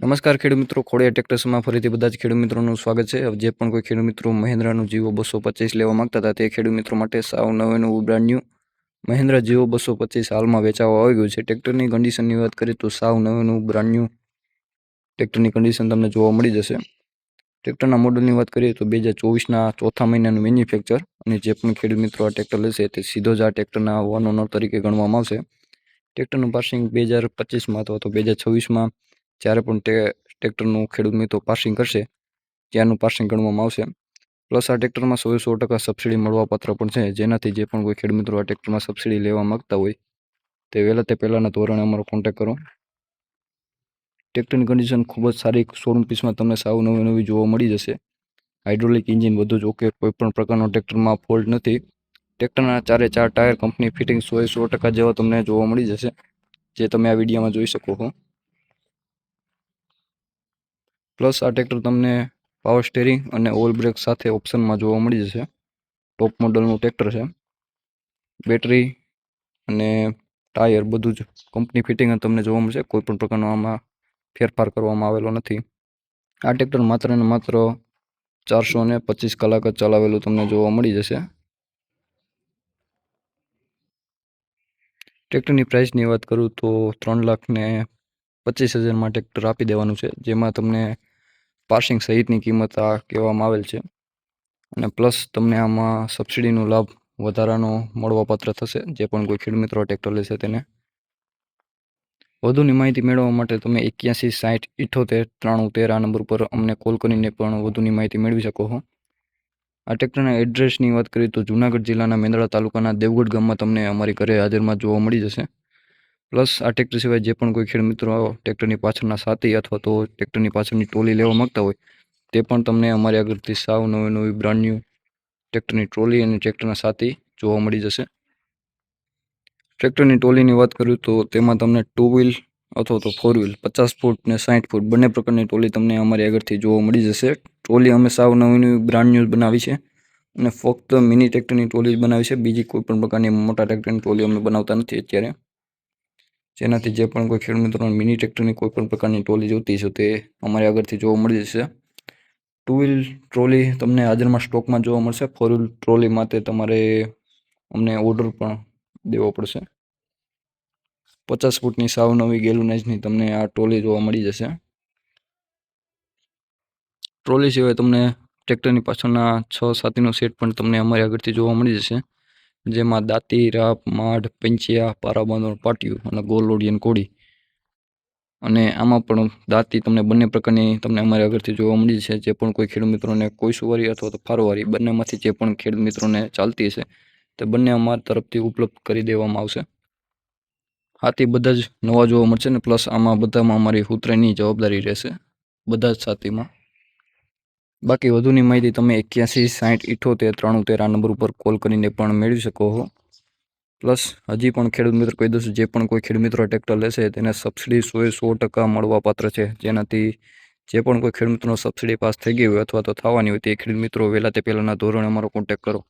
નમસ્કાર ખેડૂત મિત્રો ખોડિયા ટેક્ટર્સમાં ફરીથી બધા જ ખેડૂત મિત્રોનું સ્વાગત છે. જે પણ કોઈ ખેડૂત મિત્રો મહિન્દ્રાનું જીવો બસો પચીસ લેવા માગતા હતા તે ખેડૂત મિત્રો માટે સાવ નવેનું બ્રાન્ડ ન્યૂ મહિન્દ્રા જીવો બસો પચીસ હાલમાં વેચાવા આવી ગયું છે. ટ્રેક્ટરની કન્ડિશનની વાત કરીએ તો સાવ નવેનું બ્રાન્ડ ન્યૂ ટ્રેક્ટરની કન્ડિશન તમને જોવા મળી જશે. ટ્રેક્ટરના મોડલની વાત કરીએ તો બે હજાર ચોવીસના ચોથા મહિનાનું મેન્યુફેક્ચર અને જે પણ ખેડૂત મિત્રો આ ટ્રેક્ટર લેશે તે સીધો જ આ ટ્રેક્ટરના વન ઓનર તરીકે ગણવામાં આવશે. ટ્રેક્ટરનું પાર્સિંગ બે હજાર પચીસમાં અથવા તો બે હજાર છવ્વીસમાં જ્યારે પણ તે ટ્રેક્ટરનું ખેડૂત મિત્રો પાર્સિંગ કરશે, ત્યાંનું પાર્સિંગ ગણવામાં આવશે. પ્લસ આ ટ્રેક્ટરમાં સો સો ટકા સબસિડી મળવાપાત્ર પણ છે. જેનાથી જે પણ કોઈ ખેડૂત મિત્રો આ ટ્રેક્ટરમાં સબસિડી લેવા માગતા હોય, તે વહેલા તે પહેલાંના ધોરણે અમારો કોન્ટેક્ટ કરો. ટ્રેક્ટરની કન્ડિશન ખૂબ જ સારી શોરૂમ પીસમાં તમને સાવ નવી નવી જોવા મળી જશે. હાઇડ્રોલિક ઇન્જિન બધું જ ઓકે કોઈ પણ પ્રકારનો ટ્રેક્ટરમાં ફોલ્ટ નથી. ટ્રેક્ટરના ચારે ચાર ટાયર કંપની ફિટિંગ સો સો ટકા જેવા તમને જોવા મળી જશે, જે તમે આ વિડીયોમાં જોઈ શકો છો. પ્લસ આ ટ્રેક્ટર તમને પાવર સ્ટેરિંગ અને ઓલ બ્રેક સાથે ઓપ્શનમાં જોવા મળી જશે. ટોપ મોડલનું ટ્રેક્ટર છે. બેટરી અને ટાયર બધું જ કંપની ફિટિંગ તમને જોવા મળશે. કોઈ પણ પ્રકારનો આમાં ફેરફાર કરવામાં આવેલો નથી. આ ટ્રેક્ટર માત્ર ને માત્ર ચારસો ને પચીસ કલાક જ ચલાવેલું તમને જોવા મળી જશે. ટ્રેક્ટરની પ્રાઇસની વાત કરું તો ત્રણ લાખ ને પચીસ હજારમાં ટ્રેક્ટર આપી દેવાનું છે. જેમાં તમને પાર્સિંગ સહિતની કિંમત આ કહેવામાં આવેલ છે. અને પ્લસ તમને આમાં સબસિડીનો લાભ વધારાનો મળવાપાત્ર થશે, જે પણ કોઈ ખેડમિત્રો ટ્રેક્ટર લેશે તેને. વધુની માહિતી મેળવવા માટે તમે એક્યાસી સાઠ ઇઠોતેર ત્રાણું તેર આ નંબર પર અમને કોલ કરીને પણ વધુની માહિતી મેળવી શકો છો આ ટ્રેક્ટરના એડ્રેસની વાત કરીએ તો જૂનાગઢ જિલ્લાના મેંદડા તાલુકાના દેવગઢ ગામમાં તમને અમારી ઘરે હાજરમાં જોવા મળી જશે. પ્લસ આ ટ્રેક્ટર સિવાય જે પણ કોઈ ખેડ મિત્રો ટ્રેક્ટરની પાછળના સાથી અથવા તો ટ્રેક્ટરની પાછળની ટ્રોલી લેવા માગતા હોય, તે પણ તમને અમારી આગળથી સાવ નવી નવી બ્રાન્ડ ન્યૂ ટ્રેક્ટરની ટ્રોલી અને ટ્રેક્ટરના સાથી જોવા મળી જશે. ટ્રેક્ટરની ટોલીની વાત કરું તો તેમાં તમને ટુ વ્હીલ અથવા તો ફોર વ્હીલ પચાસ ફૂટ ને સાઠ ફૂટ બંને પ્રકારની ટોલી તમને અમારી આગળથી જોવા મળી જશે. ટ્રોલી અમે સાવ નવી નવી બ્રાન્ડ ન્યૂ બનાવી છે અને ફક્ત મિની ટ્રેક્ટરની ટોલી જ બનાવી છે. બીજી કોઈ પણ પ્રકારની મોટા ટ્રેક્ટરની ટોલી અમે બનાવતા નથી અત્યારે. જેનાથી જે પણ કોઈ ખેડૂત મિત્રોને મિની ટ્રેક્ટરની કોઈ પણ પ્રકારની ટ્રોલી જોતી છે તે અમારી આગળથી જોવા મળી જશે. ટુ વ્હીલ ટ્રોલી તમને હાજરમાં સ્ટોકમાં જોવા મળશે. ફોર વ્હીલ ટ્રોલી માટે તમારે અમને ઓર્ડર પણ દેવો પડશે. પચાસ ફૂટની સાવ નવી ગેલુનાઇઝની તમને આ ટ્રોલી જોવા મળી જશે. ટ્રોલી સિવાય તમને ટ્રેક્ટરની પાછળના છ સાતીનો સેટ પણ તમને અમારી આગળથી જોવા મળી જશે. જેમાં દાંતી, રાપ, માઢ, પંચિયા પારાબાંધણ પાટિયું અને ગોલોડિયન કોડી અને આમાં પણ દાંતી તમને બંને પ્રકારની તમને અમારે આગળથી જોવા મળી છે જે પણ કોઈ ખેડૂત મિત્રોને કોઈ સુવારી અથવા તો ફારોવારી બંનેમાંથી જે પણ ખેડૂત મિત્રોને ચાલતી હશે, તે બંને અમારા તરફથી ઉપલબ્ધ કરી દેવામાં આવશે. હાથી બધા જ નવા જોવા મળશે ને, પ્લસ આમાં બધામાં અમારી ઉતરાઈની જવાબદારી રહેશે. બધા જ સાથીમાં. બાકી વધુની માહિતી તમે એક્યાસી સાઠ ઇઠોતેર ત્રાણું તેર આ નંબર ઉપર કોલ કરીને પણ મેળવી શકો છો પ્લસ હજી પણ ખેડૂત મિત્ર કહી દઉં જે પણ કોઈ ખેડૂત મિત્રો ટ્રેક્ટર લેશે, તેને સબસિડી સોએ સો ટકા મળવાપાત્ર છે. જેનાથી જે પણ કોઈ ખેડૂત મિત્રનો સબસિડી પાસ થઈ ગઈ હોય અથવા તો થવાની હોય તે ખેડૂત મિત્રો વહેલા તે પહેલાંના ધોરણે અમારો કોન્ટેક્ટ કરો.